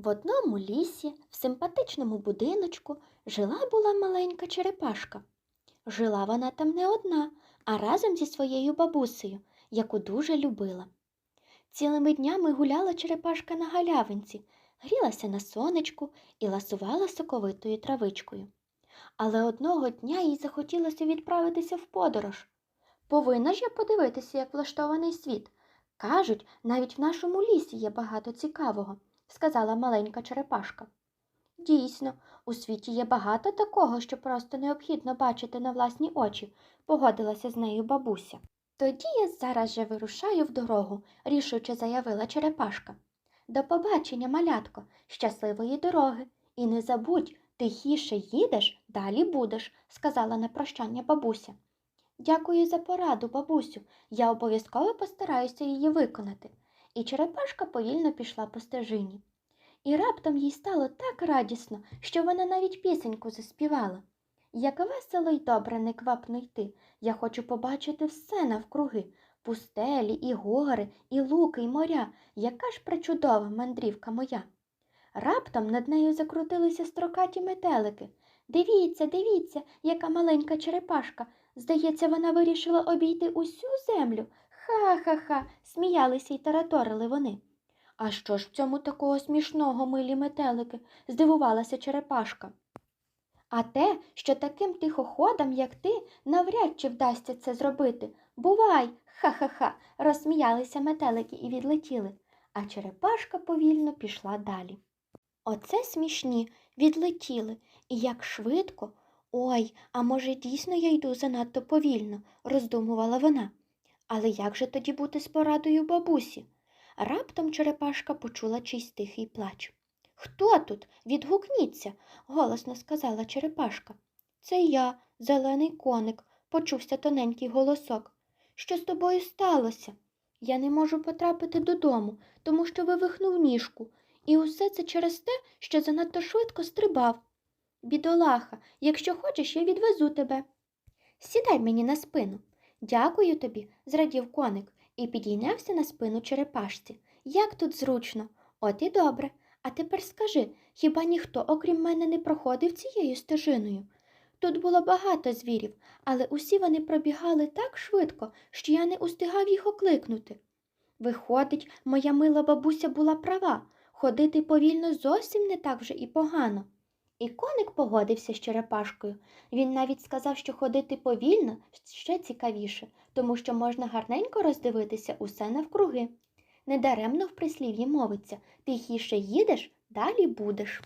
В одному лісі, в симпатичному будиночку, жила була маленька черепашка. Жила вона там не одна, а разом зі своєю бабусею, яку дуже любила. Цілими днями гуляла черепашка на галявинці, грілася на сонечку і ласувала соковитою травичкою. Але одного дня їй захотілося відправитися в подорож. Повинна ж я подивитися, як влаштований світ. Кажуть, навіть в нашому лісі є багато цікавого, сказала маленька черепашка. Дійсно, у світі є багато такого, що просто необхідно бачити на власні очі, погодилася з нею бабуся. Тоді я зараз же вирушаю в дорогу, рішуче заявила черепашка. До побачення, малятко, щасливої дороги. І не забудь, тихіше їдеш, далі будеш, сказала на прощання бабуся. Дякую за пораду, бабусю. Я обов'язково постараюся її виконати. І черепашка повільно пішла по стежині. І раптом їй стало так радісно, що вона навіть пісеньку заспівала. Як весело й добре неквапно йти, я хочу побачити все навкруги пустелі, і гори, і луки, і моря, яка ж причудова мандрівка моя. Раптом над нею закрутилися строкаті метелики. Дивіться, дивіться, яка маленька черепашка. Здається, вона вирішила обійти усю землю. Ха-ха-ха, сміялися й тараторили вони. А що ж в цьому такого смішного, милі метелики? здивувалася черепашка. А те, що таким тихоходам, як ти, навряд чи вдасться це зробити. Бувай, ха-ха-ха, розсміялися метелики і відлетіли, а черепашка повільно пішла далі. Оце смішні, відлетіли, і як швидко. Ой, а може, дійсно я йду занадто повільно, роздумувала вона. Але як же тоді бути з порадою бабусі? Раптом черепашка почула чийсь тихий плач. Хто тут? Відгукніться, голосно сказала черепашка. Це я, зелений коник, почувся тоненький голосок. Що з тобою сталося? Я не можу потрапити додому, тому що вивихнув ніжку, і усе це через те, що занадто швидко стрибав. Бідолаха, якщо хочеш, я відвезу тебе. Сідай мені на спину. Дякую тобі, зрадів коник і підійнявся на спину черепашці. Як тут зручно. От і добре. А тепер скажи, хіба ніхто, окрім мене, не проходив цією стежиною? Тут було багато звірів, але усі вони пробігали так швидко, що я не устигав їх окликнути. Виходить, моя мила бабуся була права, ходити повільно зовсім не так вже і погано. І коник погодився з черепашкою. Він навіть сказав, що ходити повільно ще цікавіше, тому що можна гарненько роздивитися усе навкруги. Недаремно в прислів'ї мовиться тихіше їдеш, далі будеш.